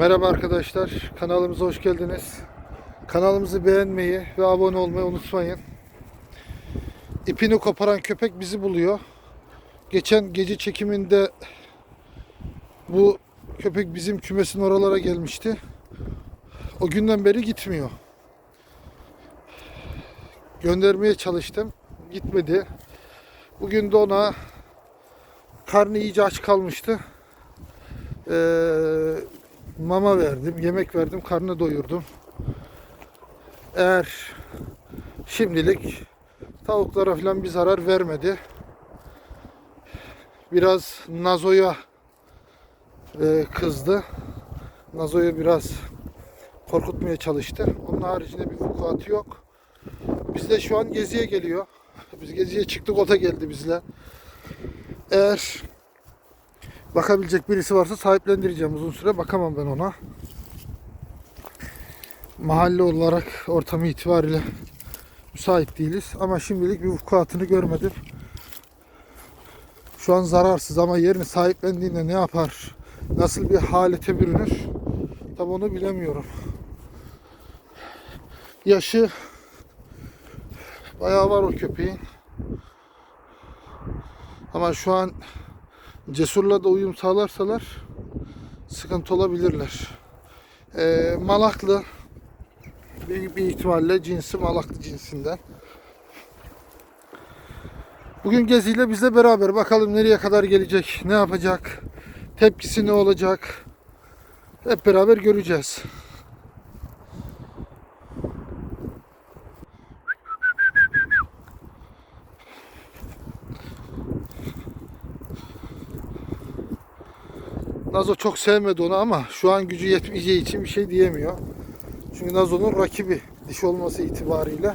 Merhaba arkadaşlar, kanalımıza hoş geldiniz. Kanalımızı beğenmeyi ve abone olmayı unutmayın. İpini koparan köpek bizi buluyor. Geçen gece çekiminde bu köpek bizim kümesin oralara gelmişti. O günden beri gitmiyor. Göndermeye çalıştım, gitmedi. Bugün de ona karnı iyice aç kalmıştı. Ee, mama verdim, yemek verdim, karnını doyurdum. Eğer şimdilik tavuklara falan bir zarar vermedi. Biraz Nazo'ya e, kızdı. Nazo'yu biraz korkutmaya çalıştı. Onun haricinde bir vukuatı yok. Biz de şu an geziye geliyor. Biz geziye çıktık, o da geldi bizle. Eğer bakabilecek birisi varsa sahiplendireceğim uzun süre. Bakamam ben ona. Mahalle olarak ortamı itibariyle müsait değiliz. Ama şimdilik bir vukuatını görmedim. Şu an zararsız ama yerini sahiplendiğinde ne yapar? Nasıl bir halete bürünür? Tam onu bilemiyorum. Yaşı bayağı var o köpeğin. Ama şu an Cesur'la da uyum sağlarsalar sıkıntı olabilirler. Ee, malaklı büyük bir ihtimalle cinsi malaklı cinsinden. Bugün geziyle bizle beraber bakalım nereye kadar gelecek, ne yapacak, tepkisi ne olacak. Hep beraber göreceğiz. Nazo çok sevmedi onu ama şu an gücü yetmeyeceği için bir şey diyemiyor. Çünkü Nazo'nun rakibi dişi olması itibariyle.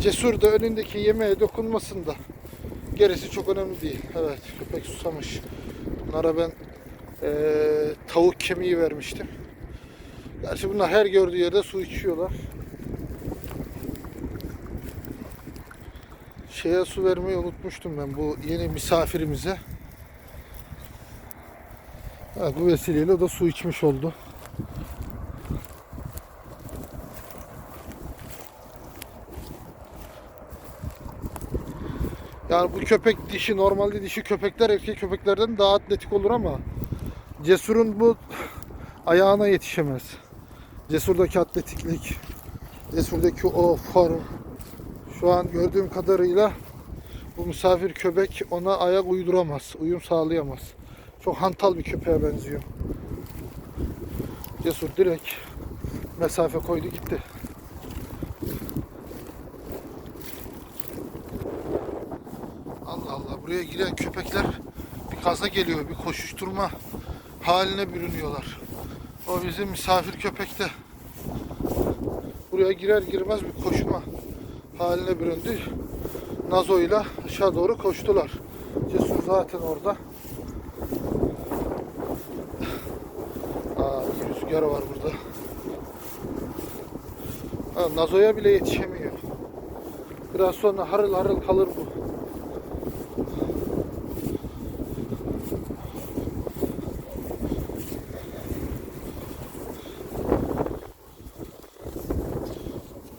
Cesur da önündeki yemeğe dokunmasın da gerisi çok önemli değil. Evet köpek susamış. Bunlara ben eee, tavuk kemiği vermiştim. Gerçi bunlar her gördüğü yerde su içiyorlar. Şeye su vermeyi unutmuştum ben bu yeni misafirimize. Evet, bu vesileyle o da su içmiş oldu. Yani bu köpek dişi normalde dişi köpekler erkek köpeklerden daha atletik olur ama Cesur'un bu ayağına yetişemez. Cesur'daki atletiklik, Cesur'daki o form şu an gördüğüm kadarıyla bu misafir köpek ona ayak uyduramaz, uyum sağlayamaz. Çok hantal bir köpeğe benziyor. Cesur direkt mesafe koydu gitti. Allah Allah buraya giren köpekler bir gaza geliyor, bir koşuşturma haline bürünüyorlar. O bizim misafir köpek de buraya girer girmez bir koşma haline büründü. Nazo ile aşağı doğru koştular. Cesur zaten orada. Aa, bir rüzgar var burada. Ha, Nazo'ya bile yetişemiyor. Biraz sonra harıl harıl kalır bu.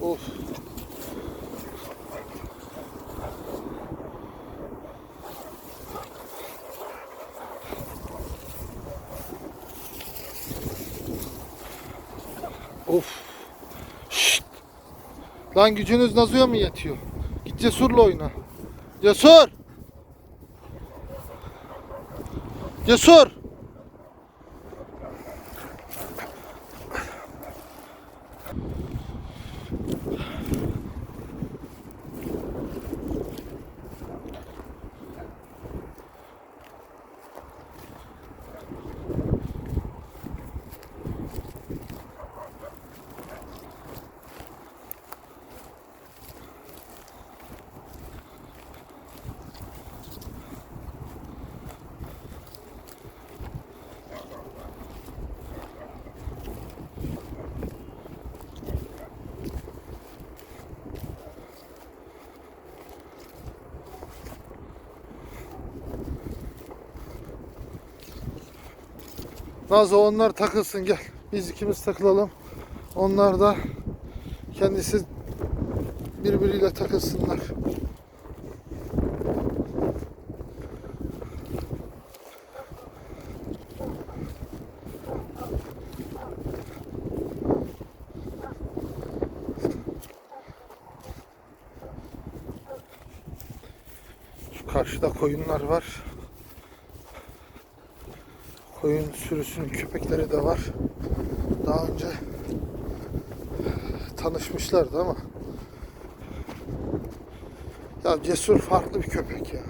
Of. Lan gücünüz Nazo'ya mı yetiyor? Git Cesur'la oyna. Cesur! Cesur! Nazo onlar takılsın gel. Biz ikimiz takılalım. Onlar da kendisi birbiriyle takılsınlar. Şu karşıda koyunlar var. Koyun sürüsünün köpekleri de var. Daha önce tanışmışlardı ama ya Cesur farklı bir köpek ya.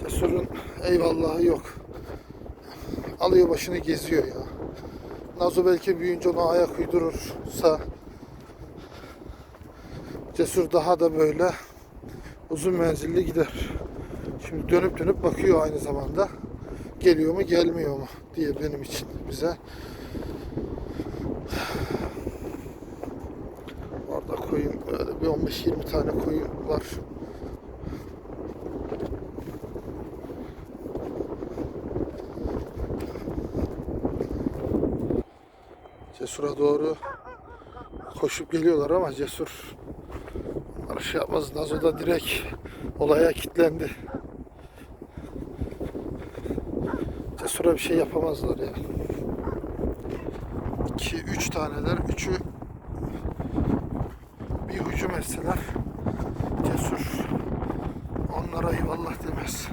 Cesur'un eyvallahı yok. Alıyor başını geziyor ya. Nazo belki büyüyünce ona ayak uydurursa Cesur daha da böyle uzun menzilli gider. Şimdi dönüp dönüp bakıyor aynı zamanda. Geliyor mu gelmiyor mu diye benim için bize. Orada koyun böyle bir 15-20 tane koyun var. Cesur'a doğru koşup geliyorlar ama Cesur şey yapmaz. Nazo da direkt olaya kilitlendi. Cesur'a bir şey yapamazlar ya. 2 3 taneler. Üçü bir hücum etseler Cesur onlara eyvallah demez.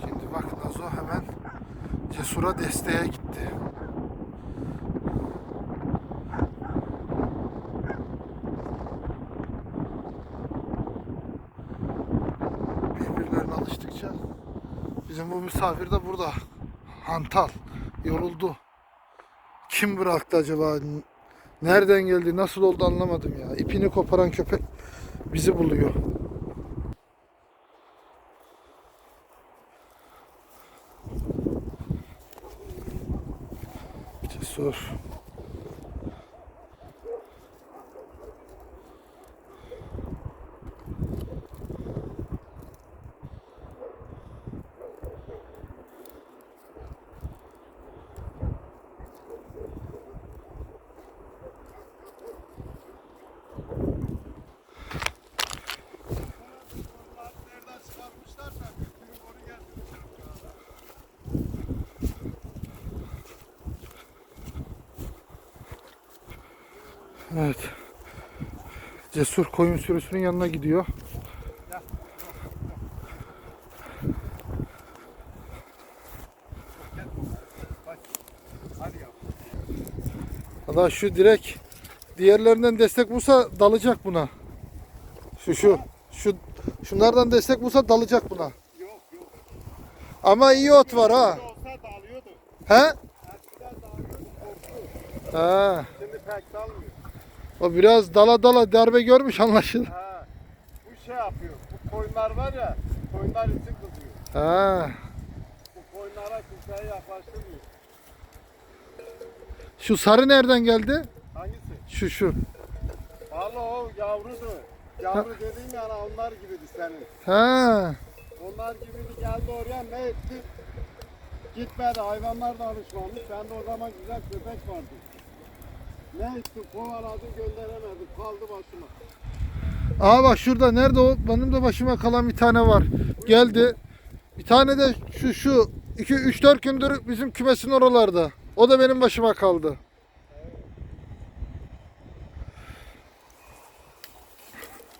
Şimdi bak Nazo hemen Cesur'a desteğe gitti. Bizim bu misafir de burada. Hantal. Yoruldu. Kim bıraktı acaba? Nereden geldi? Nasıl oldu anlamadım ya. İpini koparan köpek bizi buluyor. Cesur. Nereden Evet. Cesur koyun sürüsünün yanına gidiyor. Valla şu direkt diğerlerinden destek bulsa dalacak buna. Şu şu şu şunlardan destek bulsa dalacak buna. Yok yok. Ama iyi ot var ha. Olsa dalıyordu. He? Eskiden dalıyordu. Korktu. Ha. Şimdi pek dalmıyor. O biraz dala dala darbe görmüş anlaşıldı. Ha. Bu şey yapıyor. Bu koyunlar var ya. Koyunlar için kızıyor. Ha. Bu koyunlara kimseye yaklaştırmıyor. Şu sarı nereden geldi? Hangisi? Şu şu. Vallahi o yavrudu. Yavru dediğim yani onlar gibiydi senin. Ha. Onlar gibiydi geldi oraya ne etti? Gitmedi hayvanlar da alışmamış. Ben de o zaman güzel köpek vardı. Ne etti? Kovaladı gönderemedim. Kaldı başıma. Aa bak şurada nerede o? Benim de başıma kalan bir tane var. Geldi. Bir tane de şu şu 2 3 4 gündür bizim kümesin oralarda. O da benim başıma kaldı.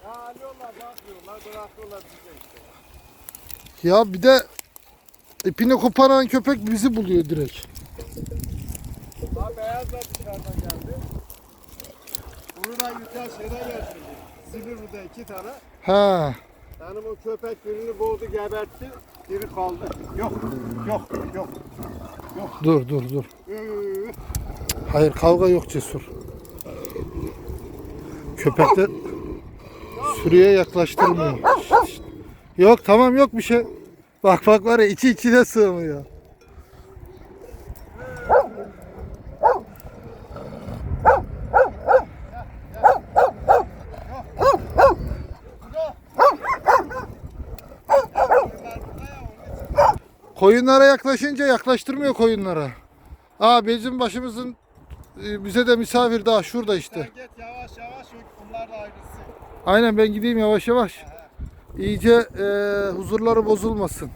Ya alıyorlar ne yapıyorlar? Bırakıyorlar bize işte. Ya bir de ipini koparan köpek bizi buluyor direkt. Ha beyaz da dışarıdan geldi. Bunu da güzel şeyde getirdi. Silivri'de iki tane. Ha. Benim o köpek birini boğdu gebertti. Biri kaldı. Yok yok yok. Dur dur dur. Üü. Hayır kavga yok cesur. Köpekler sürüye yaklaştırmıyor. Yok tamam yok bir şey. Bak bak var ya içi içine sığmıyor. Koyunlara yaklaşınca yaklaştırmıyor koyunlara. Aa bizim başımızın e, bize de misafir daha şurada işte. Sen git yavaş yavaş onlar da ayrılsın. Aynen ben gideyim yavaş yavaş. İyice e, huzurları bozulmasın.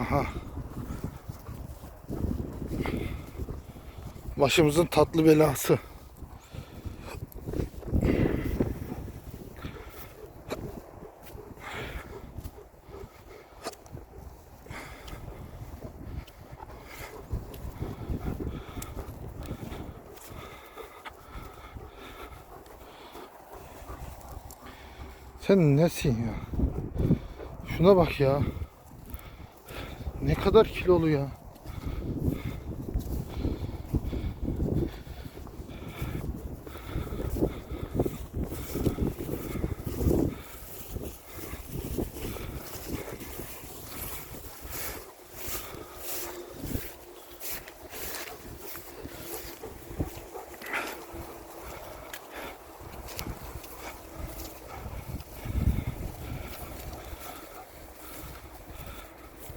Aha. Başımızın tatlı belası. Sen nesin ya? Şuna bak ya. Ne kadar kilolu ya.